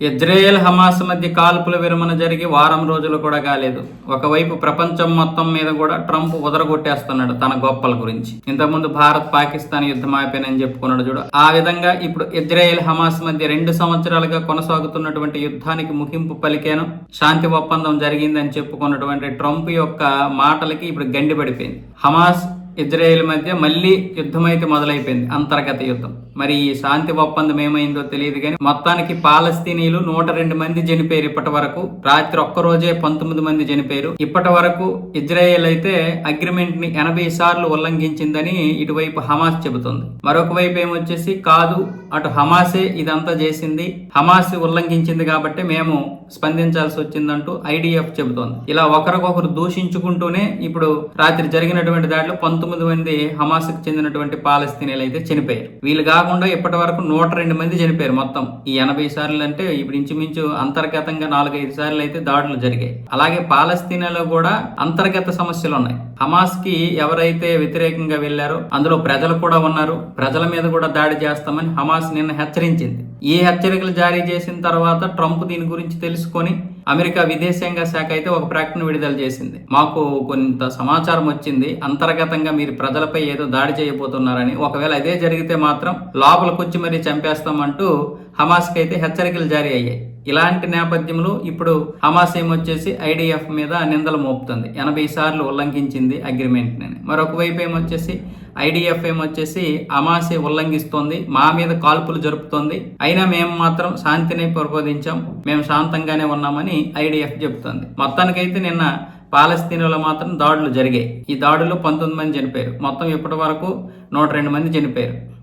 Israel Hamas మధ్య కాల్పుల విరమణ జరిగి వారం రోజులు కూడా కాలేదు. ఒకవైపు ప్రపంచం మొత్తం మీద కూడా ట్రంప్ ఉదరగొట్టేస్తున్నాడు తన గొప్పల గురించి. ఇంతకుముందు భారత్ పాకిస్తాన్ యుద్ధం ఆపానని చెప్పుకున్నాడు చూడు. ఆ విధంగా ఇప్పుడు ఇజ్రాయెల్ హమాస్ మధ్య రెండు సంవత్సరాలుగా కొనసాగుతున్నటువంటి యుద్ధానికి ముగింపు పలికాను. శాంతి ఒప్పందం జరిగిందని చెప్పుకున్నటువంటి ట్రంప్ యొక్క మాటలకి ఇప్పుడు గండి పడిపోయింది హమాస్ ఇజ్రాయెల్ మధ్య మళ్ళీ యుద్ధం అయితే మొదలైపోయింది అంతర్గత యుద్ధం. మరి ఈ శాంతి ఒప్పందం ఏమైందో తెలియదు కానీ మొత్తానికి పాలస్తీనీలు నూట రెండు మంది చనిపోయారు ఇప్పటి వరకు. రాత్రి ఒక్కరోజే పంతొమ్మిది మంది చనిపోయారు. ఇప్పటి వరకు ఇజ్రాయెల్ అయితే అగ్రిమెంట్ని ఎనభై సార్లు ఉల్లంఘించిందని ఇటువైపు హమాస్ చెబుతుంది. మరొక వైపు ఏమొచ్చేసి కాదు అటు హమాసే ఇదంతా చేసింది. హమాస్ ఉల్లంఘించింది కాబట్టి మేము స్పందించాల్సి వచ్చిందంటూ ఐడిఎఫ్ చెబుతోంది. ఇలా ఒకరికొకరు దూషించుకుంటూనే ఇప్పుడు రాత్రి జరిగినటువంటి దాడిలో పంతొమ్మిది పంతొమ్మిది మంది హమాస్కు చెందినటువంటి పాలస్తీనీలు అయితే చనిపోయారు. వీళ్ళు కాకుండా ఇప్పటి వరకు నూట రెండు మంది చనిపోయారు మొత్తం. ఈ ఎనభై సార్లు అంటే ఇప్పుడు ఇంచుమించు అంతర్గతంగా నాలుగైదు సార్లు అయితే దాడులు జరిగాయి. అలాగే పాలస్తీనాలో కూడా అంతర్గత సమస్యలు ఉన్నాయి హమాస్కి ఎవరైతే వ్యతిరేకంగా వెళ్ళారో అందులో ప్రజలు కూడా ఉన్నారు. ప్రజల మీద కూడా దాడి చేస్తామని హమాస్ నిన్న హెచ్చరించింది. ఈ హెచ్చరికలు జారీ చేసిన తర్వాత ట్రంప్ దీని గురించి తెలుసుకొని అమెరికా విదేశాంగ శాఖ అయితే ఒక ప్రకటన విడుదల చేసింది. మాకు కొంత సమాచారం వచ్చింది. అంతర్గతంగా మీరు ప్రజలపై ఏదో దాడి చేయబోతున్నారని. ఒకవేళ అదే జరిగితే మాత్రం లోపలికొచ్చి మరీ చంపేస్తామంటూ హమాస్కి అయితే హెచ్చరికలు జారీ అయ్యాయి. ఇలాంటి నేపథ్యంలో ఇప్పుడు హమాస్ ఏమొచ్చేసి ఐడిఎఫ్ మీద నిందలు మోపుతుంది. ఎనభై సార్లు ఉల్లంఘించింది అగ్రిమెంట్ని. మరొక వైపు ఏమొచ్చేసి ఐడిఎఫ్ ఏమొచ్చేసి అమాసే ఉల్లంఘిస్తోంది మా మీద కాల్పులు జరుపుతోంది. అయినా మేము మాత్రం శాంతిని ప్రబోధించాం మేము శాంతంగానే ఉన్నామని ఐడిఎఫ్ చెబుతోంది. మొత్తానికైతే నిన్న పాలస్తీనాలో మాత్రం దాడులు జరిగాయి. ఈ దాడుల్లో పంతొమ్మిది మంది చనిపోయారు. మొత్తం ఇప్పటి వరకు నూట రెండు మంది చనిపోయారు.